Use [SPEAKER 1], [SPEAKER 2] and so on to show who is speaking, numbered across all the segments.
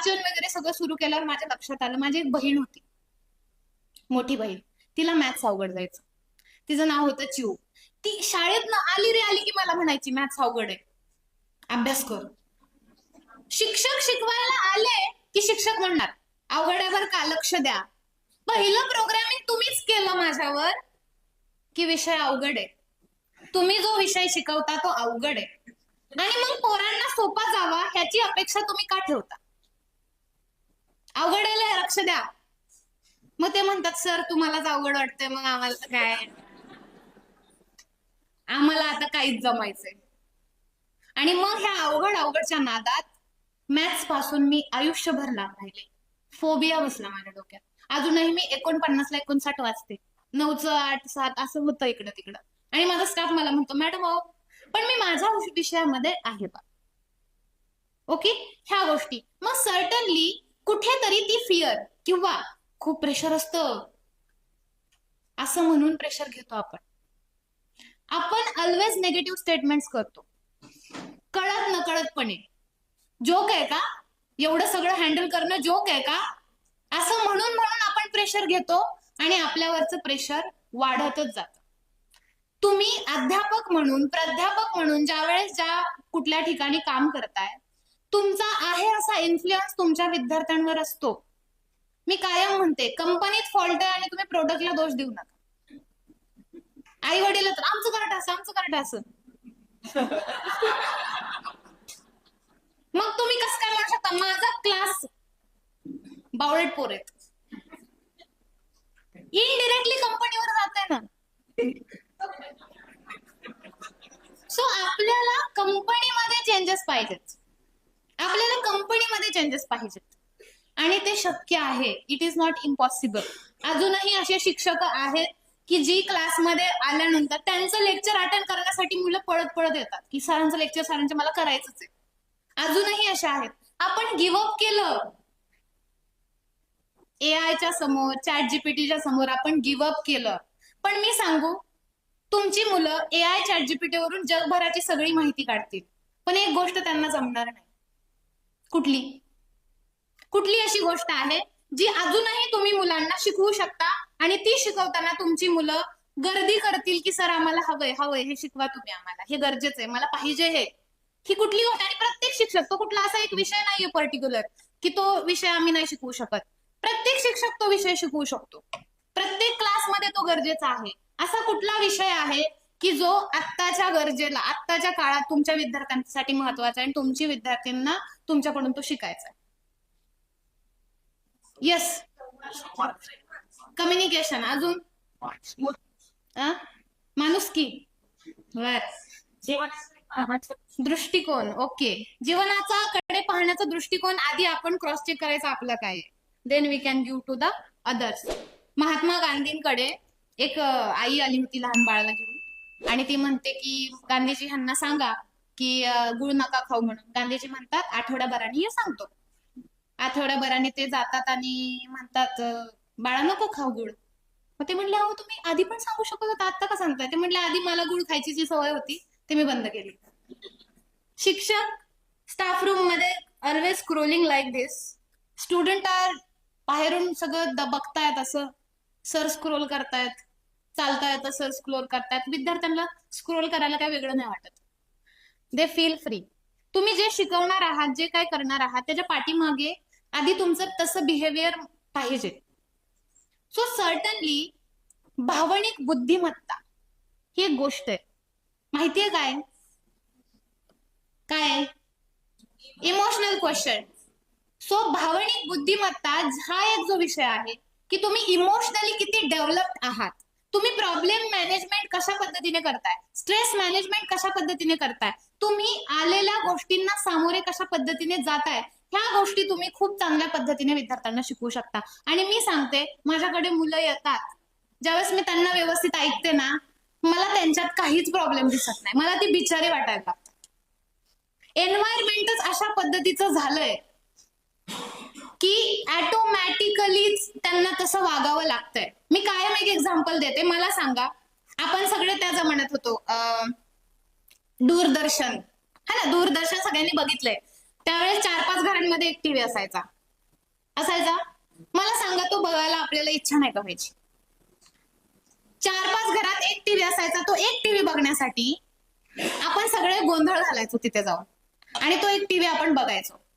[SPEAKER 1] वाचन वगैरे सगळं सुरू केल्यावर माझ्या लक्षात आलं. माझी एक बहीण होती. मोठी बहीण. तिला मॅथ्स अवघड जायचं. तिचं नाव होतं चिऊ. ती शाळेत ना आली रे आली की मला म्हणायची मॅथ्स अवघड आहे. अभ्यास कर. शिक्षक शिकवायला आले की शिक्षक म्हणणार अवघड का लक्ष द्या. पहिलं प्रोग्रामिंग तुम्हीच केलं माझ्यावर की विषय अवघड आहे. तुम्ही जो विषय शिकवता तो अवघड आहे. आणि मग पोरांना सोपा जावा ह्याची अपेक्षा तुम्ही का ठेवता? अवघड आहे लक्ष द्या. मग ते म्हणतात सर तुम्हालाच अवघड वाटतंय मग आम्हाला काय? आम्हाला आता काहीच जमायचंय. आणि मग ह्या अवघड अवघडच्या नादात मॅथ्सपासून मी आयुष्यभर लांब राहिले. फोबिया बसला माझ्या डोक्यात. अजूनही मी एकोणपन्नासला एकोणसाठ वाचते. नऊचं आठ सात असं होतं इकडं तिकडं. आणि माझा स्टाफ मला म्हणतो मॅडम अहो पण मी माझ्या विषयामध्ये आहे बा. ओके? ह्या गोष्टी. मग सर्टनली कुठेतरी ती फिअर किंवा खूप प्रेशर असतं. असं म्हणून प्रेशर घेतो आपण. आपण ऑलवेज नेगेटिव्ह स्टेटमेंट करतो. कळत नकळतपणे. जोक आहे का? एवढं सगळं हँडल करणं जोक आहे का? असं म्हणून म्हणून आपण प्रेशर घेतो आणि आपल्यावरचं प्रेशर वाढतच जात. तुम्ही अध्यापक म्हणून प्राध्यापक म्हणून ज्या वेळेस ज्या कुठल्या ठिकाणी काम करताय तुमचा आहे असा इन्फ्लुएन्स तुमच्या विद्यार्थ्यांवर असतो. मी कायम म्हणते कंपनीत फॉल्ट आहे आणि तुम्ही प्रोडक्टला दोष देऊ नका. आई वडील तर आमचं कार्ट असं आमचं कार्ट असं. मग तुम्ही कसं काय म्हणू शकता? माझा क्लास बावळेट पोर आहेत इनडिरेक्टली कंपनीवर जात आहे ना. सो आपल्याला कंपनीमध्ये चेंजेस पाहिजेत. आपल्याला कंपनीमध्ये चेंजेस पाहिजेत. आणि ते शक्य आहे. इट इज नॉट इम्पॉसिबल अजूनही असे शिक्षक आहेत की जी क्लासमध्ये आल्यानंतर त्यांचं लेक्चर अटेंड करण्यासाठी मुलं पळत पळत येतात. की सरांचं लेक्चर सरांचे मला करायचंच आहे. अजूनही असे आहेत. आपण गिव्हअप केलं. ए आयच्या समोर चॅट जीपीटीच्या समोर आपण गिव्हअप केलं. पण मी सांगू तुमची मुलं ए आय चॅट जीपीटी वरून जगभराची सगळी माहिती काढतील. पण एक गोष्ट त्यांना जमणार नाही. कुठली? कुठली अशी गोष्ट आहे जी अजूनही तुम्ही मुलांना शिकवू शकता आणि ती शिकवताना तुमची मुलं गर्दी करतील की सर आम्हाला हवंय हवंय हे शिकवा तुम्ही आम्हाला. हे गरजेचं आहे मला पाहिजे हे. ही कुठली गोष्ट आणि प्रत्येक शिक्षक तो कुठला असा एक विषय नाहीये पर्टिक्युलर की तो विषय आम्ही नाही शिकवू शकत. प्रत्येक शिक्षक तो विषय शिकवू शकतो. प्रत्येक क्लासमध्ये तो गरजेचा आहे. असा कुठला विषय आहे की जो आत्ताच्या गरजेला आत्ताच्या काळात तुमच्या विद्यार्थ्यांसाठी महत्त्वाचा आहे आणि तुमची विद्यार्थ्यांना तुमच्याकडून तो शिकायचा आहे. येस कम्युनिकेशन अजून? माणूस की बर. दृष्टिकोन. ओके. जीवनाचा कडे पाहण्याचा दृष्टिकोन आधी आपण क्रॉस चेक करायचा आपलं काय then we can give to the others Mahatma गांधींकडे एक आई आली होती लहान बाळाला घेऊन. आणि ती म्हणते की गांधीजी ह्यांना सांगा की गुळ नका खाऊ म्हणून. गांधीजी म्हणतात आठवड्याभराने हे सांगतो. आठवड्याभराने ते जातात आणि म्हणतात बाळा नको खाऊ गुळ. मग ते म्हणले अहो तुम्ही आधी पण सांगू शकत होता आता का सांगताय? ते म्हणले आधी मला गुळ खायची जी सवय होती ते मी बंद केली. शिक्षक स्टाफ रूममध्ये always scrolling like this student are बाहेरून सगळं द- बघतायत असं. सर स्क्रोल करतायत. चालतायत सर स्क्रोल करतात विद्यार्थ्यांना स्क्रोल करायला काय वेगळं नाही वाटत. दे फील फ्री तुम्ही जे शिकवणार आहात जे काय करणार आहात त्याच्या पाठीमागे आधी तुमचं तसं बिहेवियर पाहिजे. सो सर्टनली भावनिक बुद्धिमत्ता ही एक गोष्ट आहे. माहितीये काय? काय? इमोशनल क्वेश्चन सो भावनिक बुद्धिमत्ता हा एक जो विषय आहे की तुम्ही इमोशनली किती डेव्हलप आहात. तुम्ही प्रॉब्लेम मॅनेजमेंट कशा पद्धतीने करताय? स्ट्रेस मॅनेजमेंट कशा पद्धतीने करताय? तुम्ही आलेल्या गोष्टींना सामोरे कशा पद्धतीने जाताय? ह्या गोष्टी तुम्ही खूप चांगल्या पद्धतीने विद्यार्थ्यांना शिकवू शकता. आणि मी सांगते माझ्याकडे मुलं येतात. ज्यावेळेस मी त्यांना व्यवस्थित ऐकते ना मला त्यांच्यात काहीच प्रॉब्लेम दिसत नाही. मला ती बिचारी वाटायला लागतात. एन्व्हायरमेंटच अशा पद्धतीचं झालंय. की ऑटोमॅटिकलीच त्यांना तसं वागावं लागतंय. मी कायम एक एक्झाम्पल देते. मला सांगा. आपण सगळे त्या जमान्यात होतो अं, दूरदर्शन. हा ना? दूरदर्शन सगळ्यांनी बघितलंय. त्यावेळेस चार पाच घरांमध्ये एक टीव्ही असायचा. असायचा? मला सांगा तो बघायला आपल्याला इच्छा नाही का व्हायची? चार पाच घरात एक टीव्ही असायचा. तो एक टीव्ही बघण्यासाठी आपण सगळे गोंधळ घालायचो तिथे जाऊन. आणि तो एक टीव्ही आपण बघायचो.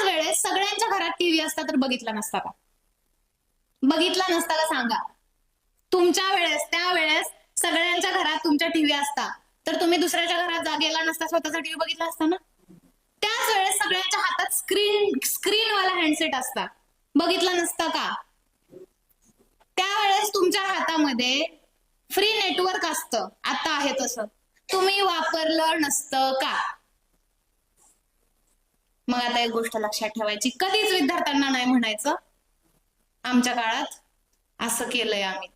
[SPEAKER 1] त्याच वेळेस सगळ्यांच्या घरात टीव्ही असता तर बघितला नसता का? बघितला नसता का सांगा? तुमच्या वेळेस त्या वेळेस सगळ्यांच्या घरात तुमच्या टीव्ही असता. तर तुम्ही दुसऱ्याच्या घरात गेला नसता स्वतःचा टीव्ही बघितला असता ना? त्याच वेळेस सगळ्यांच्या हातात स्क्रीन स्क्रीनवाला हँडसेट असता. बघितला नसता का? त्यावेळेस तुमच्या हातामध्ये फ्री नेटवर्क असतं. आता आहे तसं. तुम्ही वापरलं नसतं का? मग आता एक गोष्ट लक्षात ठेवायची. कधीच विद्यार्थ्यांना नाही म्हणायचं आमच्या काळात असं केलंय आम्ही.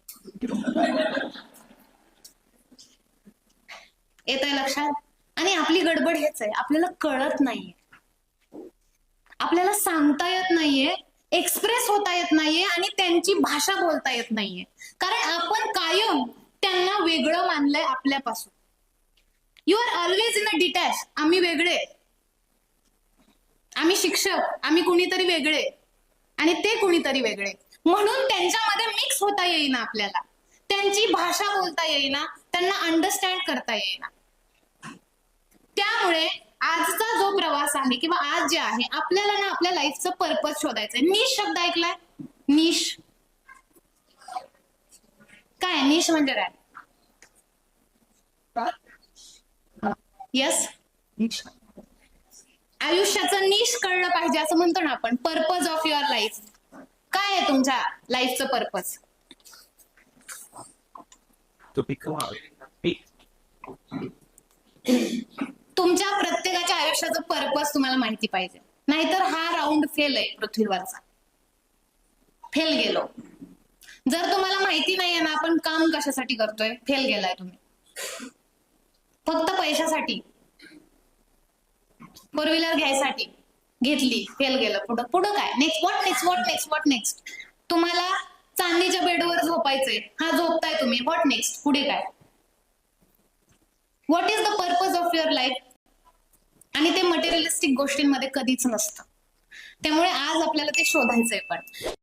[SPEAKER 1] येत आहे लक्षात? आणि आपली गडबड हेच आहे. आपल्याला कळत नाहीये. आपल्याला सांगता येत नाहीये एक्सप्रेस होता येत नाहीये आणि त्यांची भाषा बोलता येत नाहीये. कारण आपण कायम त्यांना वेगळं मानलंय आपल्यापासून. You are always in a detach आम्ही वेगळे. आम्ही शिक्षक आम्ही कुणीतरी वेगळे. आणि ते कुणीतरी वेगळे. म्हणून त्यांच्यामध्ये मिक्स होता येईना आपल्याला. त्यांची भाषा बोलता येईना त्यांना अंडरस्टँड करता येईना. त्यामुळे आजचा जो प्रवास आहे किंवा आज जे आहे आपल्याला ना आपल्या लाईफचं पर्पज शोधायचंय. निश शब्द ऐकलाय? निश. काय? निश म्हणजे काय? येस आयुष्याचं निश कळलं पाहिजे असं म्हणतो ना आपण. पर्पज ऑफ युअर लाईफ काय आहे तुमच्या लाईफचं पर्पज. तुमच्या प्रत्येकाच्या आयुष्याचं पर्पज तुम्हाला माहिती पाहिजे. नाहीतर हा राऊंड फेल आहे पृथ्वीवरचा. फेल गेलो. जर तुम्हाला माहिती नाहीये ना आपण काम कशासाठी करतोय फेल गेलाय तुम्ही. फक्त पैशासाठी. फोर व्हीलर घ्यायसाठी घेतली फेल गेलं पुढं. पुढं काय? Next what next what next what next तुम्हाला चांदीच्या बेडवर झोपायचंय. हा झोपताय तुम्ही. व्हॉट नेक्स्ट पुढे काय? What is the purpose of your life आणि ते मटेरियलिस्टिक गोष्टींमध्ये कधीच नसतं. त्यामुळे आज आपल्याला ते शोधायचंय पण.